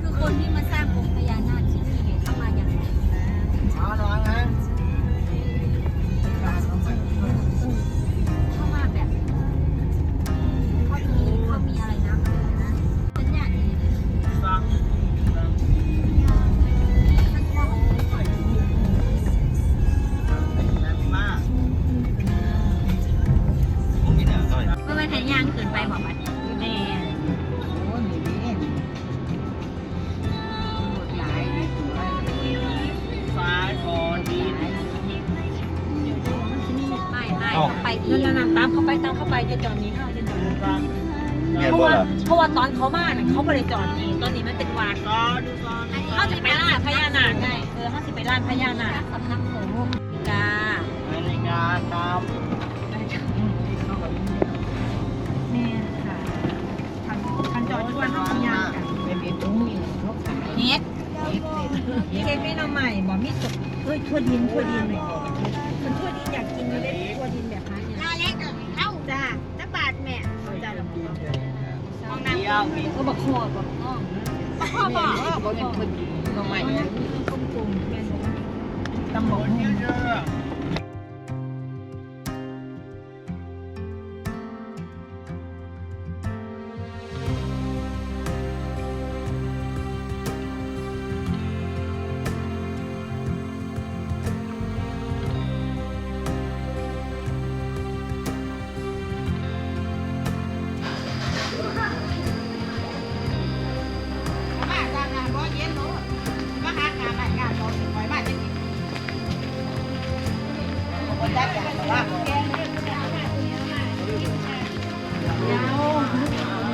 คือคนที่มาสร้างองค์พ ไม่ต้องไปอีกนั่นน่ะตามเข้าไปตามเข้าไปจะจอดนี้เข้าจะจอดนี้ฟังเมียเพราะบ่ว่าล่ะเพราะว่าตอนเขามาน่ะเขาไม่ได้จอดนี่ตอนนี้มันเป็นวากก็ดูก่อนเขาจะไปร้านพญานาคไงเออเขาจะไปร้านพญานาคสำนักสงฆ์กานาฬิกาตามแม่ค่ะคันคันจอดชวนเขาทำยางกันไม่มีถุงมีนกขายเฮ็ดเฮ็ดเลยมีเค้กไม่น้ำใหม่บอกมีสุกเฮ้ยทั่วดินทั่วดินหน่อยคนทั่วดินอยากกินเลยทั่วดินแบบ จ้าจ้าบาทแม่จ้าละเดียวมีก็บอกคอบอกอ้อมพ่อบอกก็บอกเป็นคนก็ใหม่กลมๆแม่บอกว่าตำบลเยอะ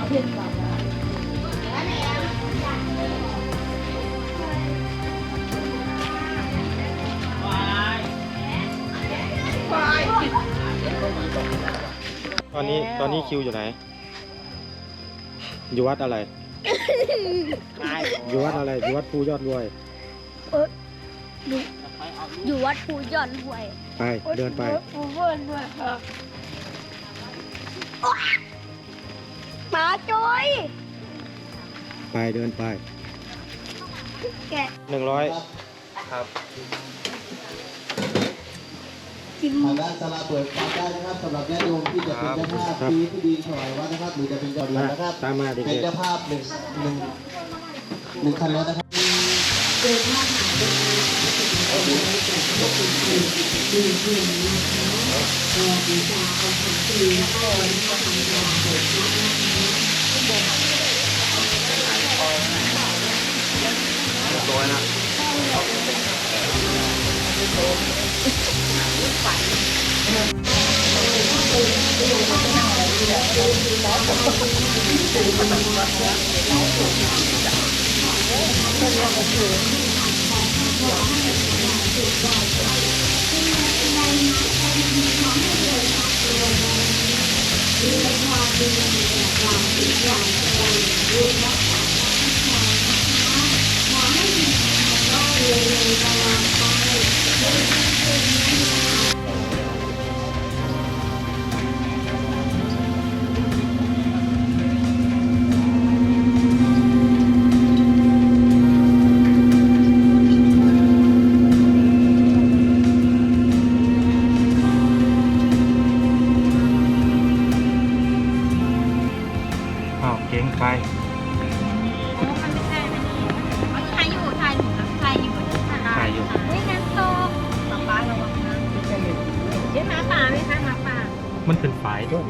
ตอนนี้ตอนนี้คิวอยู่ไหน อยู่วัดอะไรขายอยู่วัดอะไร อยู่วัดภูยอดรวยอยู่วัดภูยอดรวย ไป เดินไปภูยอดรวยครับ หมาจอยไปเดินไปแกะหนึ่งร้อยครับทางด้านสลาเปิดฟังได้นะครับสำหรับญาติโยมที่จะเป็นเจ้าภาพปีที่ดีถวายวัดนะครับหรือจะเป็นเจ้าเดียวมานะครับตามมาเด็เป็นกเจ้าภาพหนึ่งหนึ่งหนึ่งคันรถนะครับ ตัวนะอ้า วเก่งไป โอ้มันไม่ใช่นะนี่เอาถ่ายอยู่ถ่ายถ่ายอยู่ถ่ายอยู่ เฮ้ยน้ำตกป้าป้าระวังนะเห็นหมาป่าไหมคะหมาป่ามันเป็นฝายด้วย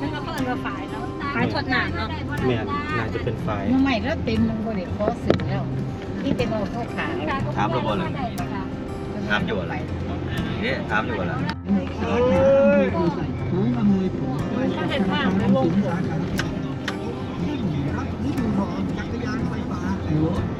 นั่นเขาเอิ้นว่าฝายเนาะฝายทอดหนามเนาะแม่นน่าจะเป็นฝายเมื่อใหม่แล้วเต็มมันก็เด็กคอสึกแล้วนี่เป็นเอาเข้าขาถามเราบ่เลยถามอยู่อะไรเนี่ยถามอยู่อะไรถ้าเห็นว่าไม่วงผม เ